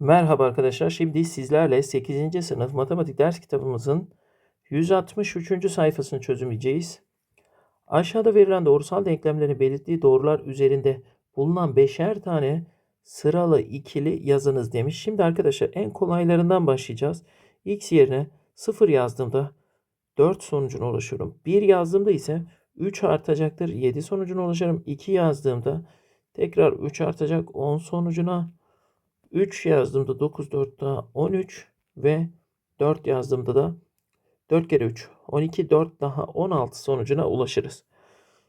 Merhaba arkadaşlar. Şimdi sizlerle 8. sınıf matematik ders kitabımızın 163. sayfasını çözümleyeceğiz. Aşağıda verilen doğrusal denklemlerin belirttiği doğrular üzerinde bulunan beşer tane sıralı ikili yazınız demiş. Şimdi arkadaşlar en kolaylarından başlayacağız. X yerine 0 yazdığımda 4 sonucuna ulaşıyorum. 1 yazdığımda ise 3 artacaktır. 7 sonucuna ulaşırım. 2 yazdığımda tekrar 3 artacak 10 sonucuna 3 yazdığımda 9 4 daha 13 ve 4 yazdığımda da 4 kere 3 12 4 daha 16 sonucuna ulaşırız.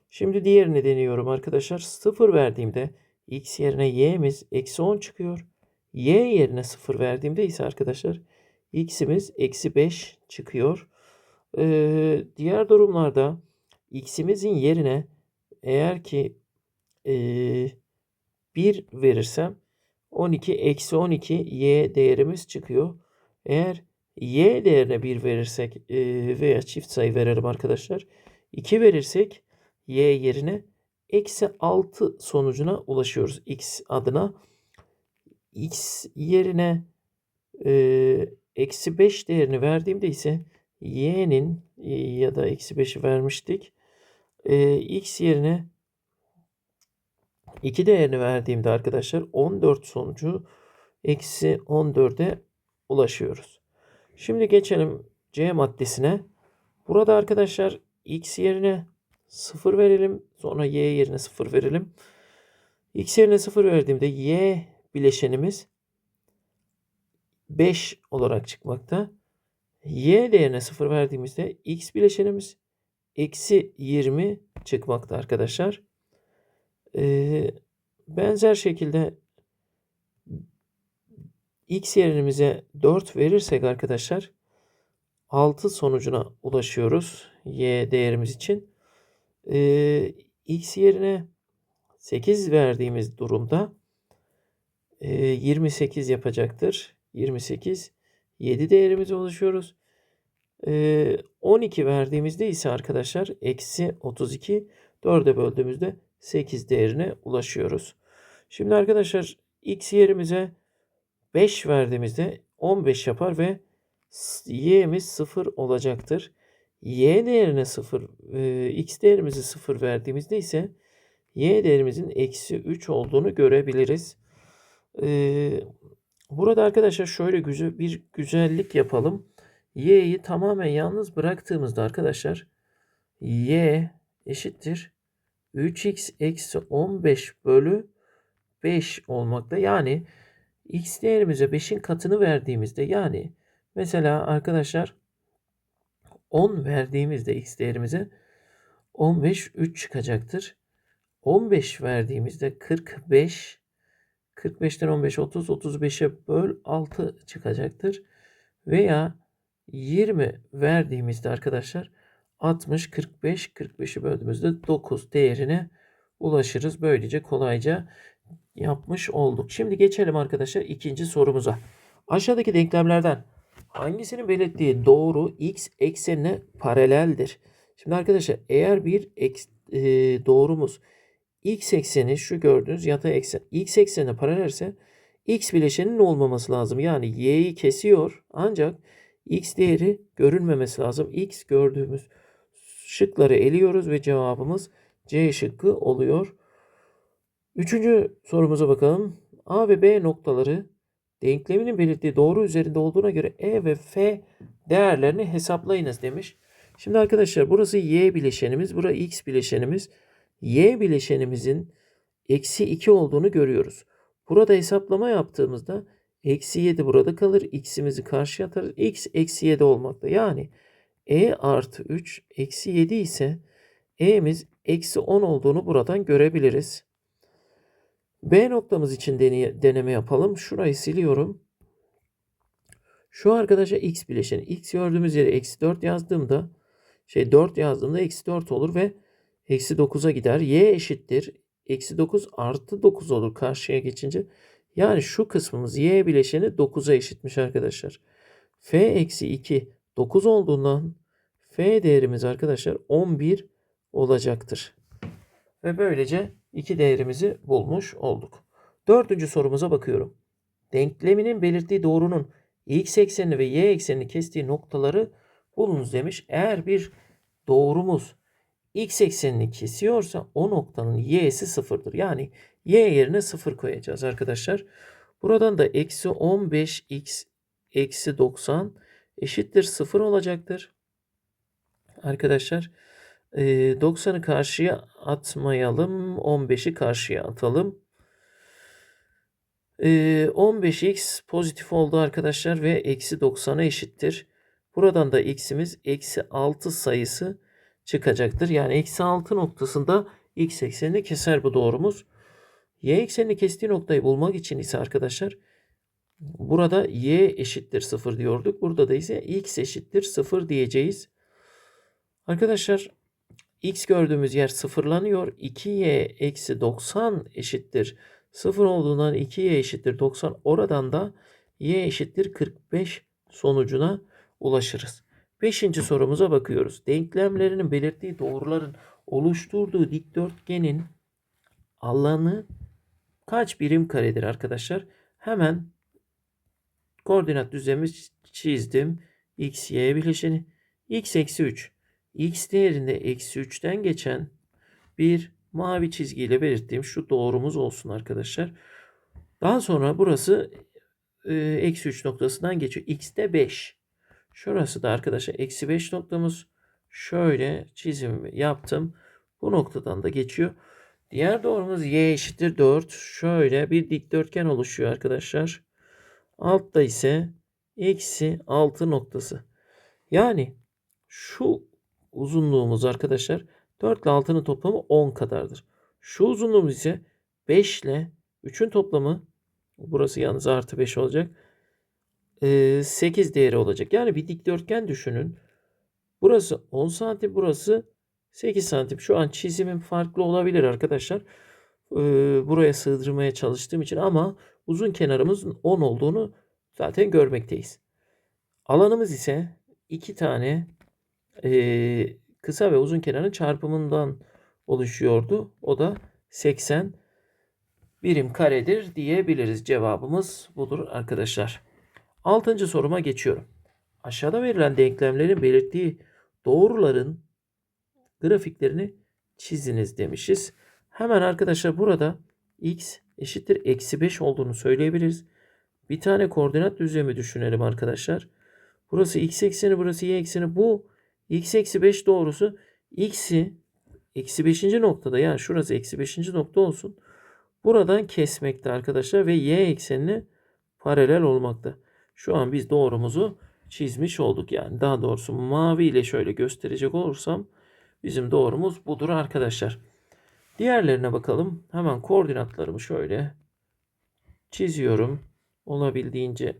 Şimdi diğerini deniyorum arkadaşlar. 0 verdiğimde x yerine y'miz eksi 10 çıkıyor. y yerine 0 verdiğimde ise arkadaşlar x'imiz eksi 5 çıkıyor. Ee, diğer durumlarda x'imizin yerine eğer ki ee, 1 verirsem 12 eksi 12 y değerimiz çıkıyor. Eğer y değerine 1 verirsek e, veya çift sayı verelim arkadaşlar. 2 verirsek y yerine eksi 6 sonucuna ulaşıyoruz x adına. x yerine e, eksi 5 değerini verdiğimde ise y'nin e, ya da eksi 5'i vermiştik. X yerine 2 değerini verdiğimde arkadaşlar 14 sonucu eksi 14'e ulaşıyoruz. Şimdi geçelim C maddesine. Burada arkadaşlar x yerine 0 verelim. Sonra y yerine 0 verelim. x yerine 0 verdiğimde y bileşenimiz 5 olarak çıkmakta. y değerine 0 verdiğimizde x bileşenimiz eksi 20 çıkmakta arkadaşlar. Ee, benzer şekilde x yerimize 4 verirsek arkadaşlar 6 sonucuna ulaşıyoruz y değerimiz için. Ee, x yerine 8 verdiğimiz durumda e, 28 yapacaktır. 28 7 değerimize ulaşıyoruz. Ee, 12 verdiğimizde ise arkadaşlar eksi 32 4'e böldüğümüzde 8 değerine ulaşıyoruz. Şimdi arkadaşlar x yerimize 5 verdiğimizde 15 yapar ve y'miz 0 olacaktır. y değerine 0, e, x değerimizi 0 verdiğimizde ise y değerimizin eksi 3 olduğunu görebiliriz. E, burada arkadaşlar şöyle güzel bir güzellik yapalım. y'yi tamamen yalnız bıraktığımızda arkadaşlar y eşittir 3x eksi 15 bölü 5 olmakta. Yani x değerimize 5'in katını verdiğimizde yani mesela arkadaşlar 10 verdiğimizde x değerimize 15 3 çıkacaktır. 15 verdiğimizde 45 45'ten 15 30 35'e böl 6 çıkacaktır. Veya 20 verdiğimizde arkadaşlar 60 45 45'i böldüğümüzde 9 değerine ulaşırız. Böylece kolayca yapmış olduk. Şimdi geçelim arkadaşlar ikinci sorumuza. Aşağıdaki denklemlerden hangisinin belirttiği doğru x eksenine paraleldir? Şimdi arkadaşlar eğer bir eks, e, doğrumuz x ekseni şu gördüğünüz yatay eksen x eksenine paralelse x bileşeninin olmaması lazım. Yani y'yi kesiyor ancak x değeri görünmemesi lazım. x gördüğümüz şıkları eliyoruz ve cevabımız C şıkkı oluyor. Üçüncü sorumuza bakalım. A ve B noktaları denkleminin belirttiği doğru üzerinde olduğuna göre E ve F değerlerini hesaplayınız demiş. Şimdi arkadaşlar burası Y bileşenimiz, burası X bileşenimiz. Y bileşenimizin eksi 2 olduğunu görüyoruz. Burada hesaplama yaptığımızda eksi 7 burada kalır. X'imizi karşıya atarız. X eksi 7 olmakta. Yani E artı 3 eksi 7 ise E'miz eksi 10 olduğunu buradan görebiliriz. B noktamız için deneme yapalım. Şurayı siliyorum. Şu arkadaşa x bileşeni. x gördüğümüz yere eksi 4 yazdığımda şey 4 yazdığımda eksi 4 olur ve eksi 9'a gider. y eşittir. Eksi 9 artı 9 olur karşıya geçince. Yani şu kısmımız y bileşeni 9'a eşitmiş arkadaşlar. f eksi 2 9 olduğundan f değerimiz arkadaşlar 11 olacaktır. Ve böylece iki değerimizi bulmuş olduk. Dördüncü sorumuza bakıyorum. denkleminin belirttiği doğrunun x eksenini ve y eksenini kestiği noktaları bulunuz demiş. Eğer bir doğrumuz x eksenini kesiyorsa o noktanın y'si sıfırdır. Yani y yerine sıfır koyacağız arkadaşlar. Buradan da eksi 15x eksi 90 eşittir sıfır olacaktır. Arkadaşlar 90'ı karşıya atmayalım. 15'i karşıya atalım. 15x pozitif oldu arkadaşlar ve eksi 90'a eşittir. Buradan da x'imiz eksi 6 sayısı çıkacaktır. Yani eksi 6 noktasında x eksenini keser bu doğrumuz. Y eksenini kestiği noktayı bulmak için ise arkadaşlar burada y eşittir 0 diyorduk. Burada da ise x eşittir 0 diyeceğiz. Arkadaşlar x gördüğümüz yer sıfırlanıyor. 2y eksi 90 eşittir 0 olduğundan 2y eşittir 90. Oradan da y eşittir 45 sonucuna ulaşırız. Beşinci sorumuza bakıyoruz. Denklemlerinin belirttiği doğruların oluşturduğu dikdörtgenin alanı kaç birim karedir arkadaşlar? Hemen koordinat düzlemi çizdim. x, y bileşeni. x eksi 3. x değerinde eksi 3'ten geçen bir mavi çizgiyle belirttiğim şu doğrumuz olsun arkadaşlar. Daha sonra burası e, eksi 3 noktasından geçiyor. x'te 5. Şurası da arkadaşlar eksi 5 noktamız. Şöyle çizimimi yaptım. Bu noktadan da geçiyor. Diğer doğrumuz y eşittir 4. Şöyle bir dikdörtgen oluşuyor arkadaşlar. Altta ise eksi 6 noktası. Yani şu uzunluğumuz arkadaşlar 4 ile 6'nın toplamı 10 kadardır. Şu uzunluğumuz ise 5 ile 3'ün toplamı burası yalnız artı 5 olacak. 8 değeri olacak. Yani bir dikdörtgen düşünün. Burası 10 santim, burası 8 santim. Şu an çizimim farklı olabilir arkadaşlar. Buraya sığdırmaya çalıştığım için ama uzun kenarımızın 10 olduğunu zaten görmekteyiz. Alanımız ise iki tane kısa ve uzun kenarın çarpımından oluşuyordu. O da 80 birim karedir diyebiliriz. Cevabımız budur arkadaşlar. Altıncı soruma geçiyorum. Aşağıda verilen denklemlerin belirttiği doğruların grafiklerini çiziniz demişiz. Hemen arkadaşlar burada x eşittir eksi 5 olduğunu söyleyebiliriz. Bir tane koordinat düzlemi düşünelim arkadaşlar. Burası x ekseni burası y ekseni. Bu x eksi 5 doğrusu x'i eksi 5. noktada yani şurası eksi 5. nokta olsun. Buradan kesmekte arkadaşlar ve y eksenine paralel olmakta. Şu an biz doğrumuzu çizmiş olduk. Yani daha doğrusu mavi ile şöyle gösterecek olursam bizim doğrumuz budur arkadaşlar. Diğerlerine bakalım. Hemen koordinatlarımı şöyle çiziyorum. Olabildiğince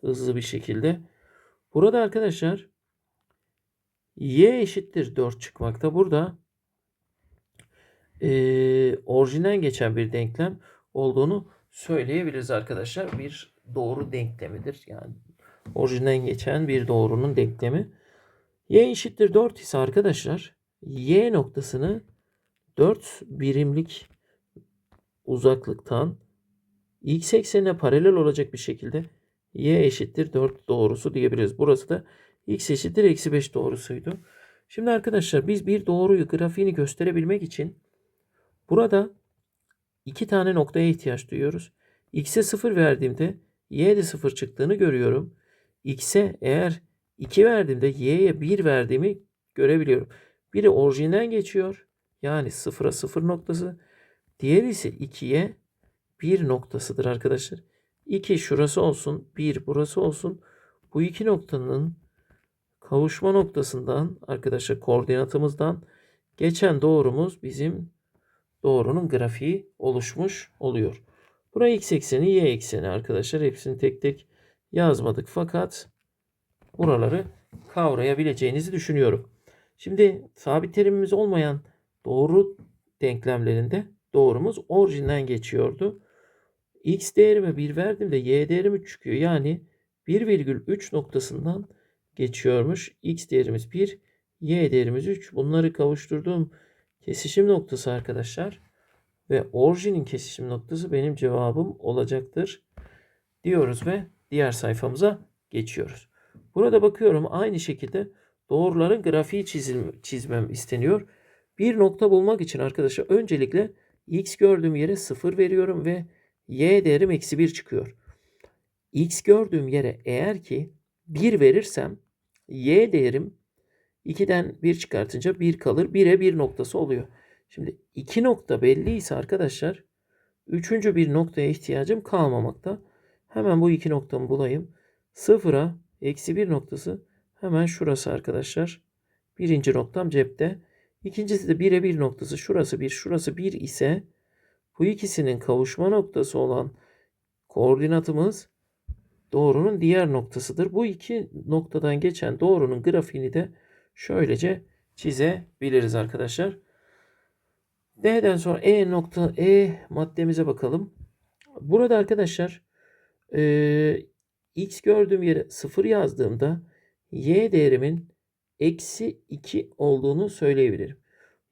hızlı bir şekilde. Burada arkadaşlar y eşittir 4 çıkmakta. Burada e, orijinden geçen bir denklem olduğunu söyleyebiliriz arkadaşlar. Bir doğru denklemidir. Yani orijinden geçen bir doğrunun denklemi. Y eşittir 4 ise arkadaşlar y noktasını 4 birimlik uzaklıktan x eksenine paralel olacak bir şekilde y eşittir 4 doğrusu diyebiliriz. Burası da x eşittir eksi 5 doğrusuydu. Şimdi arkadaşlar biz bir doğruyu grafiğini gösterebilmek için burada iki tane noktaya ihtiyaç duyuyoruz. x'e 0 verdiğimde y'de 0 çıktığını görüyorum. x'e eğer 2 verdiğimde y'ye 1 verdiğimi görebiliyorum. Biri orijinden geçiyor. Yani 0'a 0 noktası. Diğeri ise 2'ye 1 noktasıdır arkadaşlar. 2 şurası olsun. 1 burası olsun. Bu iki noktanın kavuşma noktasından arkadaşlar koordinatımızdan geçen doğrumuz bizim doğrunun grafiği oluşmuş oluyor. Buraya x ekseni, y ekseni arkadaşlar. Hepsini tek tek yazmadık fakat buraları kavrayabileceğinizi düşünüyorum. Şimdi sabit terimimiz olmayan doğru denklemlerinde doğrumuz orijinden geçiyordu. x değerime 1 verdiğimde y değerim 3 çıkıyor. Yani 1,3 noktasından geçiyormuş. x değerimiz 1, y değerimiz 3. Bunları kavuşturduğum kesişim noktası arkadaşlar ve orijinin kesişim noktası benim cevabım olacaktır diyoruz ve diğer sayfamıza geçiyoruz. Burada bakıyorum aynı şekilde doğruların grafiği çizim, çizmem isteniyor. Bir nokta bulmak için arkadaşlar öncelikle x gördüğüm yere 0 veriyorum ve y değerim eksi 1 çıkıyor. x gördüğüm yere eğer ki 1 verirsem y değerim 2'den 1 çıkartınca 1 kalır. 1'e 1 noktası oluyor. Şimdi 2 nokta belliyse arkadaşlar üçüncü bir noktaya ihtiyacım kalmamakta. Hemen bu iki noktamı bulayım. 0'a eksi 1 noktası hemen şurası arkadaşlar. Birinci noktam cepte. İkincisi de 1'e 1 noktası şurası 1 şurası 1 ise bu ikisinin kavuşma noktası olan koordinatımız doğrunun diğer noktasıdır. Bu iki noktadan geçen doğrunun grafiğini de şöylece çizebiliriz arkadaşlar. D'den sonra E nokta E maddemize bakalım. Burada arkadaşlar e, x gördüğüm yere 0 yazdığımda y değerimin eksi 2 olduğunu söyleyebilirim.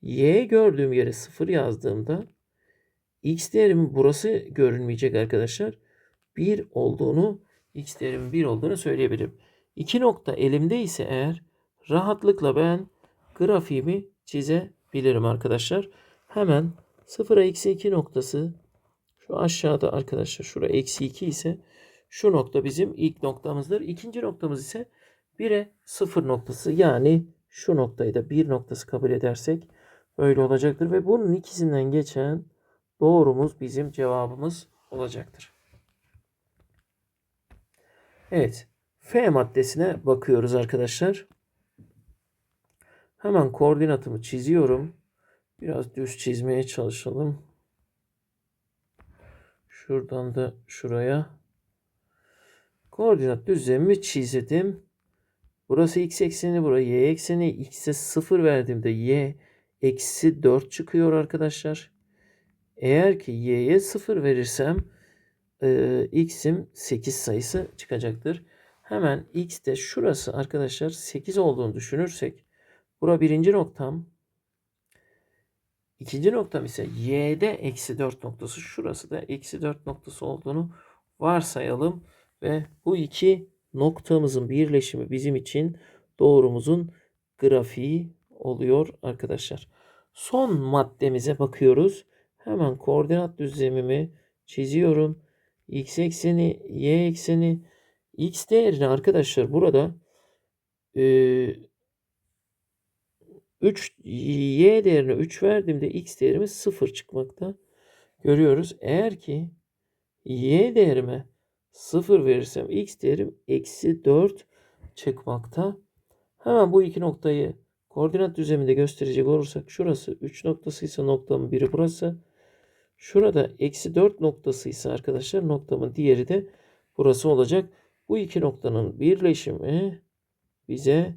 y gördüğüm yere 0 yazdığımda x değerimin burası görünmeyecek arkadaşlar. 1 olduğunu x değerimin 1 olduğunu söyleyebilirim. 2 nokta elimde ise eğer rahatlıkla ben grafiğimi çizebilirim arkadaşlar. Hemen 0'a eksi 2 noktası şu aşağıda arkadaşlar şura eksi 2 ise şu nokta bizim ilk noktamızdır. İkinci noktamız ise 1'e 0 noktası yani şu noktayı da 1 noktası kabul edersek böyle olacaktır. Ve bunun ikisinden geçen doğrumuz bizim cevabımız olacaktır. Evet. F maddesine bakıyoruz arkadaşlar. Hemen koordinatımı çiziyorum. Biraz düz çizmeye çalışalım. Şuradan da şuraya. Koordinat düzlemimi çizdim. Burası x ekseni, burası y ekseni. X'e 0 verdiğimde y eksi 4 çıkıyor arkadaşlar. Eğer ki y'ye 0 verirsem e, x'im 8 sayısı çıkacaktır. Hemen x de şurası arkadaşlar 8 olduğunu düşünürsek. Bura birinci noktam. İkinci noktam ise y'de eksi 4 noktası. Şurası da eksi 4 noktası olduğunu varsayalım. Ve bu iki noktamızın birleşimi bizim için doğrumuzun grafiği oluyor arkadaşlar. Son maddemize bakıyoruz. Hemen koordinat düzlemimi çiziyorum. X ekseni, Y ekseni, X değerini arkadaşlar burada e, 3 Y değerine 3 verdiğimde X değerimiz 0 çıkmakta. Görüyoruz. Eğer ki Y değerime 0 verirsem X değerim eksi 4 çıkmakta. Hemen bu iki noktayı koordinat düzleminde gösterecek olursak şurası 3 noktasıysa noktamın biri burası. Şurada eksi 4 noktasıysa arkadaşlar noktamın diğeri de burası olacak. Bu iki noktanın birleşimi bize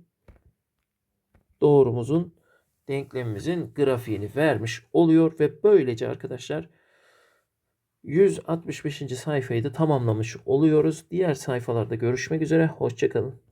doğrumuzun denklemimizin grafiğini vermiş oluyor ve böylece arkadaşlar 165. sayfayı da tamamlamış oluyoruz. Diğer sayfalarda görüşmek üzere. Hoşçakalın.